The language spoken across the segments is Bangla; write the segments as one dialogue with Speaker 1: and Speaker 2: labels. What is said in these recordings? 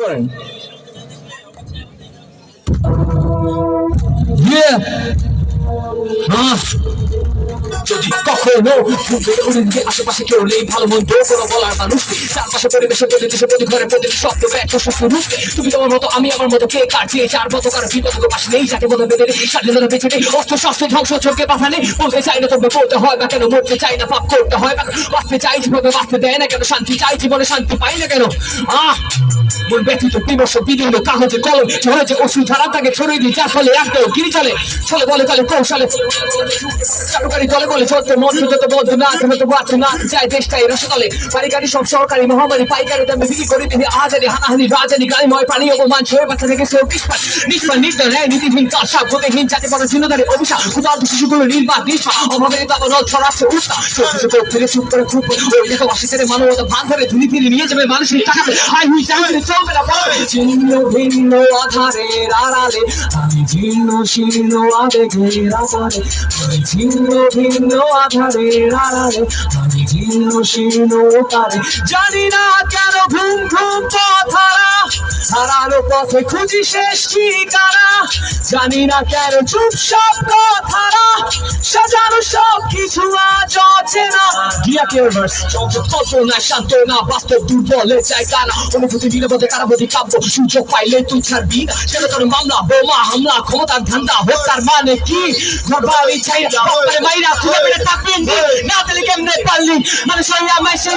Speaker 1: করেন?
Speaker 2: যদি কখনো আশেপাশে কেউ নেই, ভালো মন্দ কোনো বলার মানুষ চারপাশে পরিবেশে প্রতি দেশে প্রতি ঘরে প্রতি শব্দ ব্যর্থ রূপ তুমি তোমার মতো, আমি আমার মতো, কে কার চেয়ে চার মতো কারও বিপদ পাশে নেই। যাকে মতো বেঁধে স্বাধীনতা বেঁচে নেই। অস্ত্র শস্ত্র ধ্বংস চোখে পাঠা নেই বলতে চাই না তবে বলতে হয় বা কেন, মরতে চাই না, পাপ করতে হয় বা বাঁচতে চাই যেভাবে বাঁচতে দেয় না কেন, শান্তি চাই জীবনে শান্তি পাই না কেন। আহ! মন ব্যথিত বিমর্ষ বিদীর্ণ কাগজে কলম ঝরে যে ওষুধ ধারা তাকে ছড়িয়ে দিই, যার ফলে একটাও গিরি চলে চলে বলে চলে কৌশলে। চাটুকারি দলে বলে চলতে মন্ত্র যত বন্ধু না হয়তো বাচ্চা না। যায় দেশটাই রসতলে পারিকারি সব সরকারি মহামারী পাইকারি দামে বিক্রি করে তিনি আজারি হানাহানি রাজানি গালিময়, পানি অপমান ছয়ে বাচ্চা থেকে সে নিষ্পান নিষ্পান নির্দয়, ন্যায়, নীতিহীন কাল সাপ গতিহীন জাতি পর চিহ্নধারী অভিশাপ, ক্ষুধার্ত শিশুগুলো নির্বাক নিষ্পা অভাবে দাবন ছড়াচ্ছে উত্তা চোখে চোখ থেকে চুপ করে খুব ওই দেখো অসিসের মানবতা ভান ধরে ধুনি ফিরে নিয়ে যাবে মানুষের টাকা হাই, হুই চাইলে চলবে না ছিন্ন, ভিন্ন আধারের আড়ালে, আমি ছিন্ন শীর্ণ, আবেগের আধারে। আমি ছিন্ন ভিন্ন আধারের আড়ালে, আমি ছিন্ন শীর্ণ তারে জানি না কেন ঘুম ঘুম পথারা হারানো পথে খুঁজি শেষ ঠিকানা। জানি না কেন চুপ সব কথারা সাজানো সব কিছু আজ অচেনা দিয়া কেয়ারভার্স কল্পনা শান্ত না, বাস্তব দুর্বলে চাই কানা অনুভূতি নিরাপদে কারাবতী কাব্য, সুযোগ পাইলে তুই ছাড়বি। না সেটা তোর মামলা, বোমা, হামলা, ক্ষমতার ধান্দা, হত্যার মানে কি? ঘর বাড়ি চাই বাপারে মাইরা খুলে বেড়ে তাকিয়ে না তাহলে কেমনে পারলি? মানে সঙ্গে আমায় সেই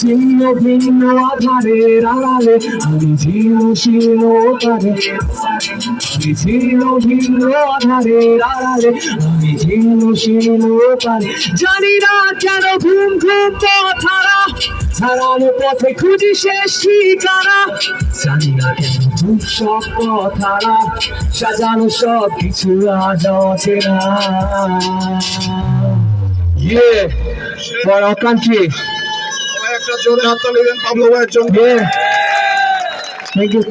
Speaker 2: ছিন্ন ভিন্ন আধারের আড়ালে, আমি ছিল শীর্ণ তারে ছিল ভিন্ন আধারের আড়ালে, আমি ছিল শীর্ণ তারে জানি না কেন ঘুম ঘুম পথারা হারানো পথে খুঁজি শেষ ঠিকানা। জানি না কেন ঘুম সব কথারা, সাজানো সব কিছু আজ অচেনা। Yeah, for our country.
Speaker 1: একটা জোরে হাততালি দেন পাবলো ভাইয়ের জন্য
Speaker 2: Yeah. Thank you.